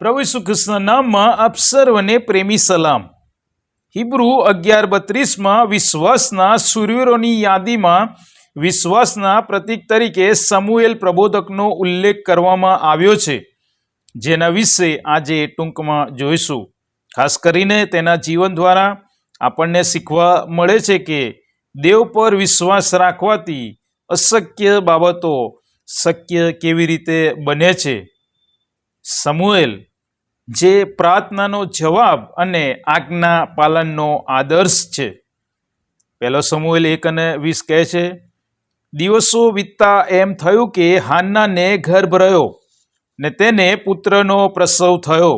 પ્રભુ ઈસુ નામમાં આપ સર્વને પ્રેમી સલામ. હિબ્રુ અગિયાર બત્રીસમાં વિશ્વાસના સૂર્યરોની યાદીમાં વિશ્વાસના પ્રતીક તરીકે સમુએલ પ્રબોધકનો ઉલ્લેખ કરવામાં આવ્યો છે. જેના વિશે આજે ટૂંકમાં જોઈશું. ખાસ કરીને તેના જીવન દ્વારા આપણને શીખવા મળે છે કે દેવ પર વિશ્વાસ રાખવાથી અશક્ય બાબતો શક્ય કેવી રીતે બને છે? સમુએલ જે પ્રાર્થનાનો જવાબ અને આજ્ઞા પાલનનો આદર્શ છે. પહેલો સમુએલ એક અને વીસ કહે છે, દિવસો વીતતા એમ થયું કે હાન્નાને ગર્ભ રહ્યો ને તેને પુત્રનો પ્રસવ થયો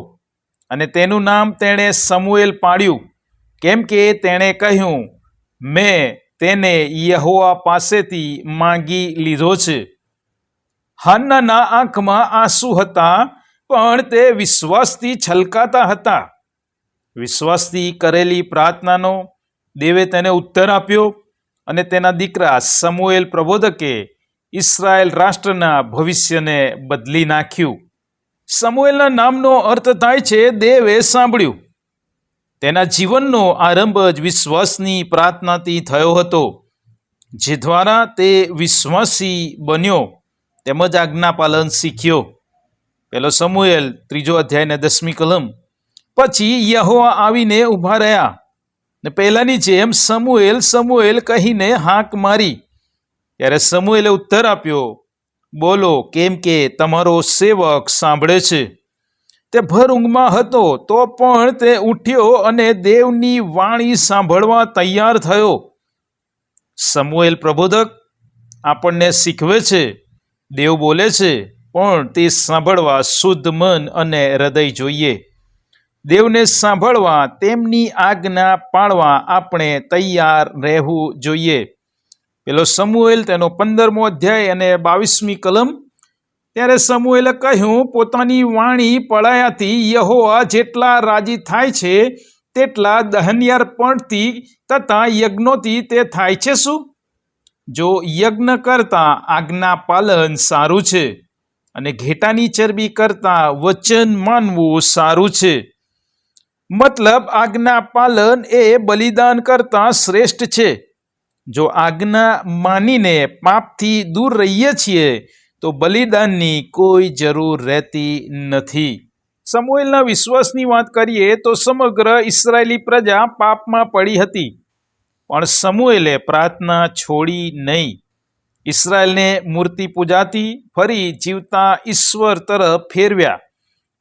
અને તેનું નામ તેણે સમુએલ પાડ્યું. કેમ કે તેણે કહ્યું, મેં તેને યહોવા પાસેથી માંગી લીધો છે. હાન્નાના આંખમાં આંસુ હતા પણ તે વિશ્વાસથી છલકાતા હતા. વિશ્વાસથી કરેલી પ્રાર્થનાનો દેવે તેને ઉત્તર આપ્યો અને તેના દીકરા સમુએલ પ્રબોધકે ઇસરાયેલ રાષ્ટ્રના ભવિષ્યને બદલી નાખ્યું. સમુએલના નામનો અર્થ થાય છે દેવે સાંભળ્યું. તેના જીવનનો આરંભ જ વિશ્વાસની પ્રાર્થનાથી થયો હતો, જે દ્વારા તે વિશ્વાસી બન્યો, તેમજ આજ્ઞાપાલન શીખ્યો. પેલો સમુએલ, ત્રીજો અધ્યાય ને દસમી કલમ. પછી યહોવા આવીને ઊભા રહ્યા ને પહેલાની જેમ સમુએલ સમુએલ કહીને હાંક મારી. ત્યારે સમુએલે ઉત્તર આપ્યો, બોલો, કેમ કે તમારો સેવક સાંભળે છે. તે ભર ઊંઘમાં હતો, તો પણ તે ઉઠ્યો અને દેવની વાણી સાંભળવા તૈયાર થયો. સમુએલ પ્રબોધક, આપણને શીખવે છે, દેવ બોલે છે પણ તે સાંભળવા શુદ્ધ મન અને હૃદય જોઈએ. દેવને સાંભળવા, તેમની આજ્ઞા પાળવા આપણે તૈયાર રહેવું જોઈએ. પેલો સમુએલ તેનો પંદરમો અધ્યાય અને બાવીસમી કલમ. ત્યારે સમુએલે કહ્યું, પોતાની વાણી પળાયાથી યહોવા જેટલા રાજી થાય છે, તેટલા દહન્યારપણથી તથા યજ્ઞોથી તે થાય છે શું? જો યજ્ઞ કરતા આજ્ઞા પાલન સારું છે અને ઘેટાની ચરબી કરતા વચન માનવું સારું છે. મતલબ આજ્ઞા પાલન એ બલિદાન કરતા શ્રેષ્ઠ છે. જો આજ્ઞા માનીને પાપથી દૂર રહીએ છીએ, તો બલિદાનની કોઈ જરૂર રહેતી નથી. સમુએલના વિશ્વાસની વાત કરીએ, તો સમગ્ર ઇસરાયેલી પ્રજા પાપમાં પડી હતી. પણ સમુએલે પ્રાર્થના છોડી નહીં. ઇસરાયેલને મૂર્તિ પૂજાથી ફરી જીવતા ઈશ્વર તરફ ફેરવ્યા,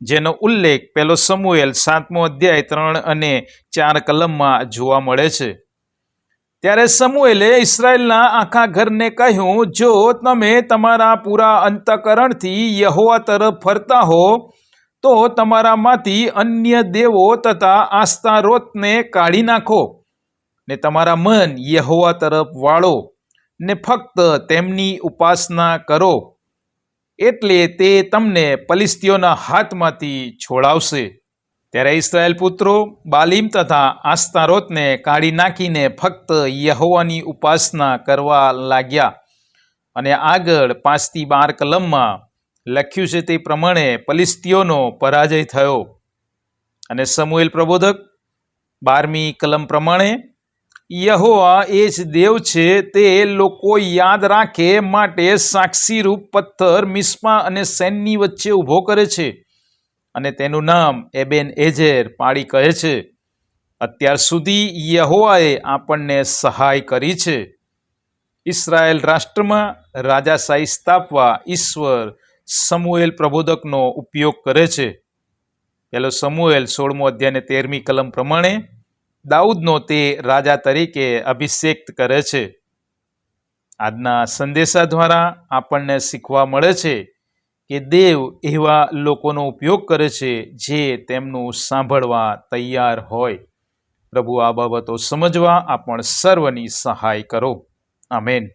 જેનો ઉલ્લેખ પેલો સમુએલ સાતમો અધ્યાય ત્રણ અને ચાર કલમમાં જોવા મળે છે. ત્યારે સમુએલે ઇસરાયલના આખા ઘરને કહ્યું, જો તમે તમારા પૂરા અંતકરણથી યહોવા તરફ ફરતા હો, તો તમારામાંથી અન્ય દેવો તથા આસ્થારોતને કાઢી નાખો ને તમારા મન યહોવા તરફ વાળો. ને ફક્ત તેમની ઉપાસના કરો, એટલે તે તમને પલિસ્તીઓના હાથમાંથી છોડાવશે. ત્યારે ઇસરાયેલ પુત્રો બાલીમ તથા આસ્તારોતને કાઢી નાખીને ફક્ત યહોવાની ઉપાસના કરવા લાગ્યા અને આગળ પાંચથી બાર કલમમાં લખ્યું છે તે પ્રમાણે પલિસ્તીઓનો પરાજય થયો. અને સમુએલ પ્રબોધક, બારમી કલમ પ્રમાણે યહોવા એ જ દેવ છે, તે લોકો યાદ રાખે માટે સાક્ષીરૂપ પથ્થર મિસ્પા અને સૈનની વચ્ચે ઊભો કરે છે અને તેનું નામ એબેન એજેર પાળી કહે છે. અત્યાર સુધી યહોવાએ આપણને સહાય કરી છે. ઇસરાયેલ રાષ્ટ્રમાં રાજાશાહી સ્થાપવા ઈશ્વર સમુએલ પ્રબોધકનો ઉપયોગ કરે છે. પેલો સમુએલ સોળમો અધ્યાયને તેરમી કલમ પ્રમાણે દાઉદનો તે રાજા તરીકે અભિષેક કરે છે. આજના સંદેશા દ્વારા આપણને શીખવા મળે છે કે દેવ એવા લોકોનો ઉપયોગ કરે છે જે તેમનું સાંભળવા તૈયાર હોય. પ્રભુ આ બાબતો સમજવા આપણ સર્વની સહાય કરો. આમેન.